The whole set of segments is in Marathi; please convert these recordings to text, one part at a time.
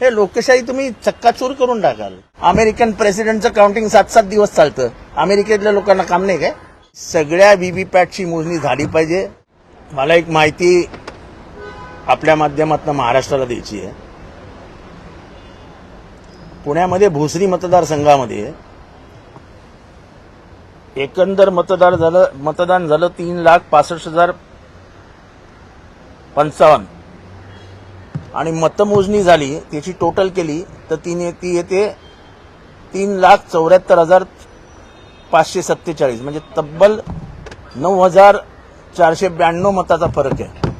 हे लोकशाही तुम्ही चक्काचूर करून टाकाल. अमेरिकन प्रेसिडेंटचं काउंटिंग सात सात दिवस चालतं. अमेरिकेतल्या लोकांना काम नाही काय? सगळ्या व्हीव्हीपॅटची मोजणी झाली पाहिजे. मला एक माहिती आपल्या माध्यमातून महाराष्ट्राला द्यायची आहे. पुण्यामध्ये भोसरी मतदारसंघामध्ये एकंदर मतदार झालं मतदान झालं तीन लाख पासष्ट हजार पंचावन्न. आणि मतमोजणी झाली त्याची टोटल केली तर तिने ती येते तीन लाख चौऱ्याहत्तर हजार पाचशे सत्तेचाळीस. म्हणजे तब्बल नऊ हजार चारशे ब्याण्णव मताचा फरक आहे.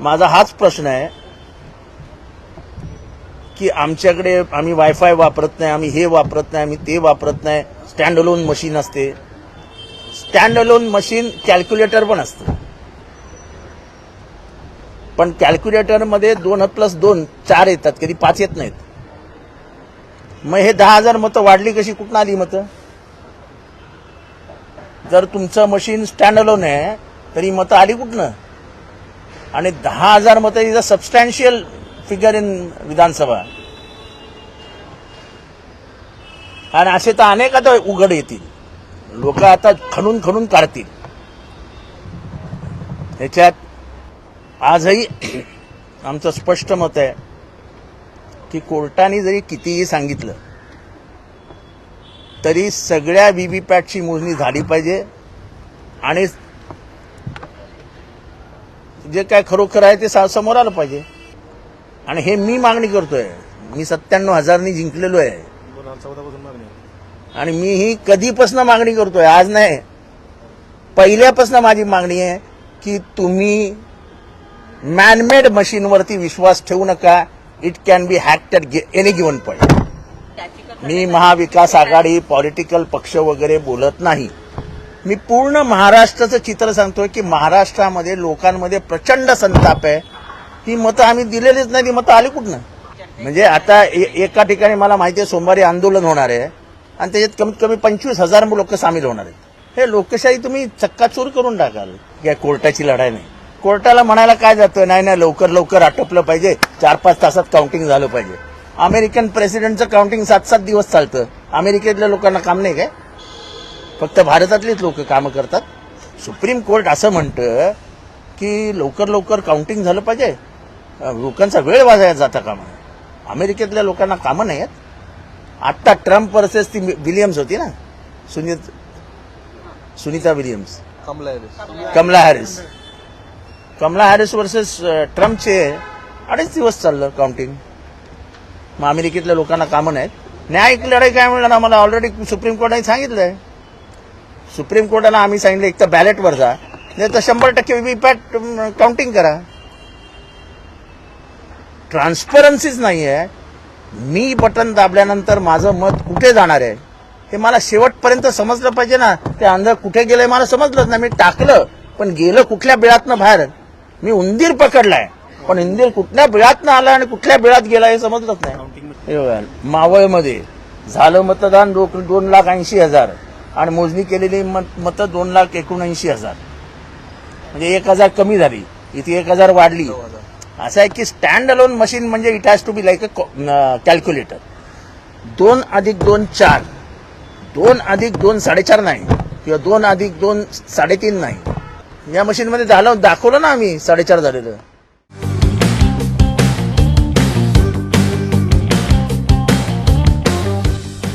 माझा हाच प्रश्न आहे की आमच्याकडे आम्ही वायफाय वापरत नाही आम्ही हे वापरत नाही आम्ही ते वापरत नाही. स्टँड अलोन मशीन असते. स्टँड अलोन मशीन कॅल्क्युलेटर पण असतं. पण कॅल्क्युलेटरमध्ये दोन प्लस दोन चार येतात कधी पाच येत नाहीत. मग हे दहा हजार मतं वाढली कशी? कुठं आली मतं? जर तुमचं मशीन स्टँड अलोन आहे तरी मतं आली कुठनं? आणि दहा हजार मतं is a substantial figure in Vidhansabha. आणि असे तर अनेक आता उघड येतील. लोक आता खणून खणून काढतील. ह्याच्यात आजही आमचं स्पष्ट मत आहे की कोर्टाने जरी कितीही सांगितलं तरी सगळ्या व्हीव्हीपॅटची मोजणी झाली पाहिजे आणि जे काय खरोखर आहे ते सा- समोर आलं पाहिजे. आणि हे मी मागणी करतोय. मी सत्त्याण्णव हजारनी जिंकलेलो आहे. आणि मी ही कधीपासून मागणी करतोय. आज नाही. पहिल्यापासून माझी मागणी आहे की तुम्ही मॅनमेड मशीनवरती विश्वास ठेवू नका. It can be hacked at any given point me Mahavikas Aghadi political पक्ष वगैरे बोलत नाही. मी पूर्ण महाराष्ट्राचं चित्र सांगतोय की महाराष्ट्रामध्ये लोकांमध्ये प्रचंड संताप आहे. ही मतं आम्ही दिलेलीच नाही ती मतं आली कुठनं? म्हणजे आता ए- एका ठिकाणी मला माहिती आहे सोमवारी आंदोलन होणार आहे. आणि त्याच्यात कमीत कमी पंचवीस हजार लोक सामील होणार आहेत. हे लोकशाही तुम्ही चक्काचूर करून टाकाल. या कोर्टाची लढाई नाही. कोर्टाला म्हणायला काय जातं नाही नाही लवकर लवकर आटपलं पाहिजे. चार पाच तासात काउंटिंग झालं पाहिजे. अमेरिकन प्रेसिडेंटचं काउंटिंग सात सात दिवस चालतं. अमेरिकेतल्या लोकांना काम नाही काय? फक्त भारतातलीच लोक कामं करतात. सुप्रीम कोर्ट असं म्हणतं की लवकर लवकर काउंटिंग झालं पाहिजे. लोकांचा वेळ वाजायला जाता कामा. अमेरिकेतल्या लोकांना कामं नाही आहेत. आत्ता ट्रम्प वर्सेस ती विलियम्स होती ना? सुनीत Sunita Williams. Kamala Harris. Kamala Harris. Versus ट्रम्पचे अडीच दिवस चाललं काउंटिंग. मग अमेरिकेतल्या लोकांना कामं नाहीत. न्यायिक लढाई काय मिळणार आम्हाला ऑलरेडी सुप्रीम कोर्टाने आहे सुप्रीम कोर्टाला आम्ही सांगितलं एक तर बॅलेटवर जा. नाही तर शंभर टक्के व्हीव्हीपॅट काउंटिंग करा. ट्रान्सपरन्सीच नाही आहे मी बटन दाबल्यानंतर माझं मत कुठे जाणार आहे? हे मला शेवटपर्यंत समजलं पाहिजे ना. ते अंध कुठे गेलंय मला समजलंच नाही. मी टाकलं पण गेलं कुठल्या बिळातनं बाहेर? मी उंदीर पकडलाय. पण उंदीर कुठल्या बिळातनं आला आणि कुठल्या बिळात गेला हे समजलंच नाही. मावळमध्ये झालं मतदान दोन लाख ऐंशी हजार आणि मोजणी केलेली मत मतं दोन लाख एकोणऐंशी हजार. म्हणजे एक हजार कमी झाली. इथे एक हजार वाढली. असं आहे की स्टँड अलोन मशीन म्हणजे it has to be like a calculator दोन अधिक दोन चार. दोन अधिक दोन साडेचार नाही. किंवा दोन अधिक दोन साडेतीन नाही. या मशीनमध्ये झालं दाखवलं ना आम्ही साडेचार झालेलं.